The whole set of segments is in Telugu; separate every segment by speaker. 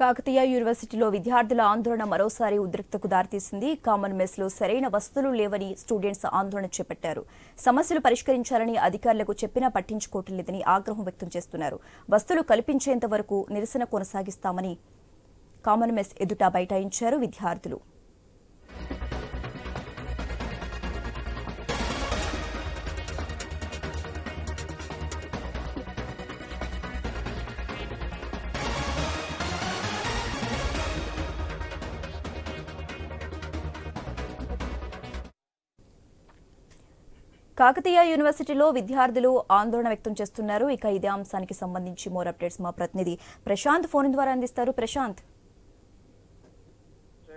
Speaker 1: కాకతీయ యూనివర్సిటీలో విద్యార్థుల ఆందోళన మరోసారి ఉద్రిక్తకు దారితీసింది. కామన్ మెస్లో సరైన వస్తువులు లేవని స్టూడెంట్స్ ఆందోళన చేపట్టారు. సమస్యలు పరిష్కరించాలని అధికారులకు చెప్పినా పట్టించుకోవటం లేదని ఆగ్రహం వ్యక్తం చేస్తున్నారు. వస్తువులు కల్పించేంత వరకు నిరసన కొనసాగిస్తామని కామన్ మెస్ ఎదుట బైఠాయించారు విద్యార్థులు. కాకతీయ యూనివర్సిటీలో విద్యార్థులు ఆందోళన వ్యక్తం చేస్తున్నారు. ఇక ఇదే అంశానికి సంబంధించి మోర్ అప్డేట్స్ మా ప్రతినిధి ప్రశాంత్ ఫోన్ ద్వారా అందిస్తారు. ప్రశాంత్.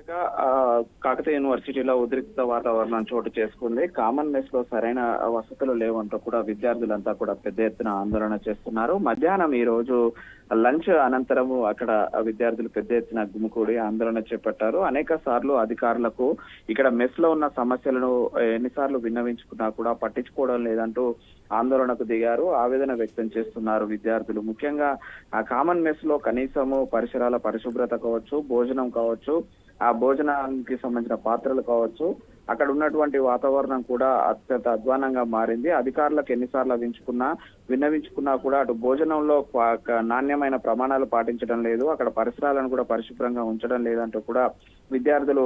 Speaker 2: శాఖ, ఆ, కాకతీయ యూనివర్సిటీలో ఉద్రిక్త వాతావరణం చోటు చేసుకుంది. కామన్ మెస్లో సరైన వసతులు లేవంటూ కూడా విద్యార్థులంతా కూడా పెద్ద ఎత్తున ఆందోళన చేస్తున్నారు. మధ్యాహ్నం ఈ రోజు లంచ్ అనంతరము అక్కడ విద్యార్థులు పెద్ద ఎత్తున గుమికూడి ఆందోళన చేపట్టారు. అనేక సార్లు అధికారులకు ఇక్కడ మెస్లో ఉన్న సమస్యలను ఎన్నిసార్లు విన్నవించుకున్నా కూడా పట్టించుకోవడం లేదంటూ ఆందోళనకు దిగారు. ఆవేదన వ్యక్తం చేస్తున్నారు విద్యార్థులు. ముఖ్యంగా ఆ కామన్ మెస్లో కనీసము పరిసరాల పరిశుభ్రత కావచ్చు భోజనం కావచ్చు ఆ భోజనానికి సంబంధించిన పాత్రలు కావచ్చు అక్కడ ఉన్నటువంటి వాతావరణం కూడా అత్యంత అధ్వానంగా మారింది. అధికారులకు ఎన్నిసార్లు వించుకున్నా విన్నవించుకున్నా కూడా అటు భోజనంలో నాణ్యమైన ప్రమాణాలు పాటించడం లేదు. అక్కడ పరిసరాలను కూడా పరిశుభ్రంగా ఉంచడం లేదంటూ కూడా విద్యార్థులు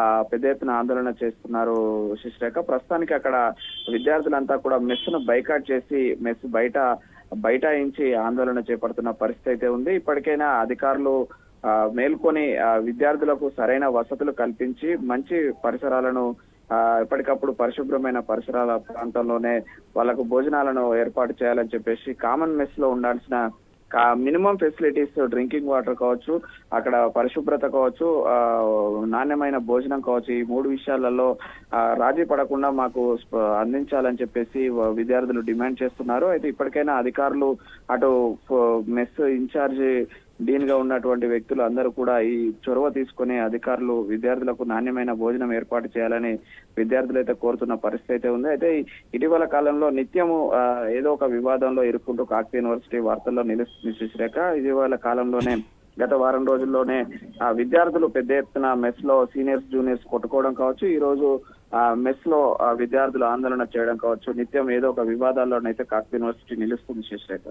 Speaker 2: ఆ పెద్ద ఎత్తున ఆందోళన చేస్తున్నారు శిశ్రేఖ. ప్రస్తుతానికి అక్కడ విద్యార్థులంతా కూడా మెస్ను బైకాట్ చేసి మెస్ బయట బైఠాయించి ఆందోళన చేపడుతున్న పరిస్థితి అయితే ఉంది. ఇప్పటికైనా అధికారులు మేల్కొని విద్యార్థులకు సరైన వసతులు కల్పించి మంచి పరిసరాలను ఆ, ఎప్పటికప్పుడు పరిశుభ్రమైన పరిసరాల ప్రాంతంలోనే వాళ్ళకు భోజనాలను ఏర్పాటు చేయాలని చెప్పేసి కామన్ మెస్లో ఉండాల్సిన మినిమం ఫెసిలిటీస్ డ్రింకింగ్ వాటర్ కావచ్చు అక్కడ పరిశుభ్రత కావచ్చు ఆ, నాణ్యమైన భోజనం కావచ్చు ఈ మూడు విషయాలలో రాజీ పడకుండా మాకు అందించాలని చెప్పేసి విద్యార్థులు డిమాండ్ చేస్తున్నారు. అయితే ఇప్పటికైనా అధికారులు అటు మెస్ ఇన్ఛార్జి డీన్గా ఉన్నటువంటి వ్యక్తులు అందరూ కూడా ఈ చొరవ తీసుకుని అధికారులు విద్యార్థులకు నాణ్యమైన భోజనం ఏర్పాటు చేయాలని విద్యార్థులు అయితే కోరుతున్న పరిస్థితి అయితే ఉంది. అయితే ఇటీవల కాలంలో నిత్యము ఏదో ఒక వివాదంలో ఇరుక్కుంటూ కాకతీయ యూనివర్సిటీ వార్తల్లో నిలుస్తుంది శశిరేఖ ఇటీవల కాలంలోనే గత వారం రోజుల్లోనే ఆ విద్యార్థులు పెద్ద ఎత్తున మెస్లో సీనియర్స్ జూనియర్స్ కొట్టుకోవడం కావచ్చు ఈ రోజు ఆ మెస్లో ఆ విద్యార్థులు ఆందోళన చేయడం కావచ్చు నిత్యం ఏదో ఒక వివాదాల్లోనైతే కాకతీయ యూనివర్సిటీ నిలుస్తుంది శశిరేఖ